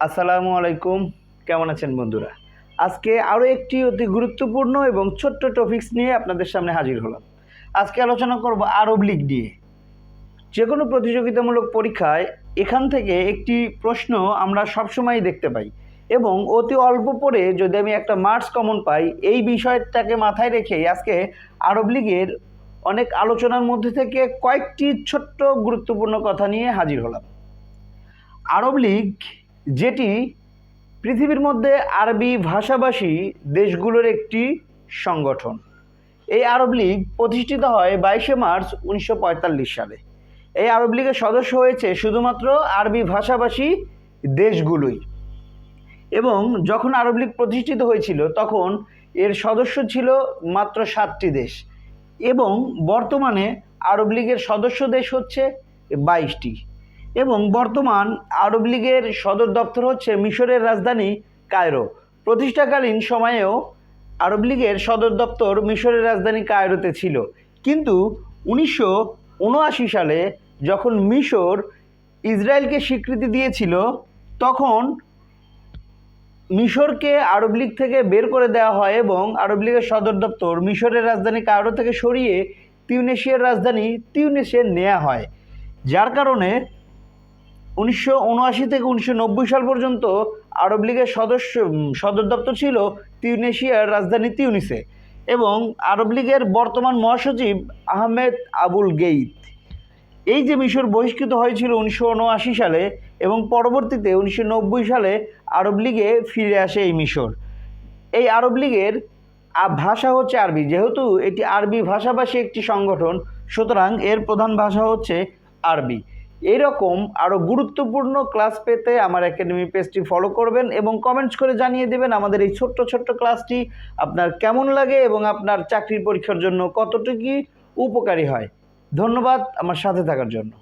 আসসালামু আলাইকুম। কেমন আছেন বন্ধুরা? আজকে আরও একটি অতি গুরুত্বপূর্ণ এবং ছোট্ট টপিক্স নিয়ে আপনাদের সামনে হাজির হলাম। আজকে আলোচনা করব আরব লীগ নিয়ে। যে কোনো প্রতিযোগিতামূলক পরীক্ষায় এখান থেকে একটি প্রশ্ন আমরা সবসময় দেখতে পাই এবং অতি অল্প পরে যদি আমি একটা মার্কস কমন পাই, এই বিষয়টাকে মাথায় রেখে আজকে আরব লীগের অনেক আলোচনার মধ্যে থেকে কয়েকটি ছোট্ট গুরুত্বপূর্ণ কথা নিয়ে হাজির হলাম। আরব লীগ যেটি পৃথিবীর মধ্যে আরবি ভাষাভাষী দেশগুলোর একটি সংগঠন। এই আরব লীগ প্রতিষ্ঠিত হয় বাইশে মার্চ উনিশশো পঁয়তাল্লিশ সালে। এই আরব লীগের সদস্য হয়েছে শুধুমাত্র আরবি ভাষাভাষী দেশগুলোই। এবং যখন আরব লীগ প্রতিষ্ঠিত হয়েছিল, তখন এর সদস্য ছিল মাত্র সাতটি দেশ। এবং বর্তমানে আরব লীগের সদস্য দেশ হচ্ছে বাইশটি। এবং বর্তমান আরব লীগের সদর দপ্তর হচ্ছে মিশরের রাজধানী কায়রো। প্রতিষ্ঠাকালীন সময়েও আরব লীগের সদর দপ্তর মিশরের রাজধানী কায়রোতে ছিল। কিন্তু উনিশশো উনআশি সালে যখন মিশর ইসরায়েলকে স্বীকৃতি দিয়েছিল, তখন মিশরকে আরব লীগ থেকে বের করে দেওয়া হয় এবং আরব লীগের সদর দপ্তর মিশরের রাজধানী কায়রো থেকে সরিয়ে তিউনেশিয়ার রাজধানী তিউনেশিয়া নেওয়া হয়। যার কারণে উনিশশো উনআশি থেকে উনিশশো নব্বই সাল পর্যন্ত আরব লীগের সদস্য সদর দপ্তর ছিল তিউনেশিয়ার রাজধানী তিউনিসে এবং আরব লীগের বর্তমান মহাসচিব আহমেদ আবুল গেইত। এই যে মিশর বহিষ্কৃত হয়েছিল উনিশশো উনআশি সালে এবং পরবর্তীতে উনিশশো নব্বই সালে আরব লীগে ফিরে আসে এই মিশর। এই আরব লীগের ভাষা হচ্ছে আরবি। যেহেতু এটি আরবি ভাষাভাষী একটি সংগঠন, সুতরাং এর প্রধান ভাষা হচ্ছে আরবি। এইরকম আরও গুরুত্বপূর্ণ ক্লাস পেতে আমার একাডেমি পেজটি ফলো করবেন এবং কমেন্টস করে জানিয়ে দেবেন আমাদের এই ছোট্ট ছোট্ট ক্লাসটি আপনার কেমন লাগে এবং আপনার চাকরির পরীক্ষার জন্য কতটুকু উপকারী হয়। ধন্যবাদ আমার সাথে থাকার জন্য।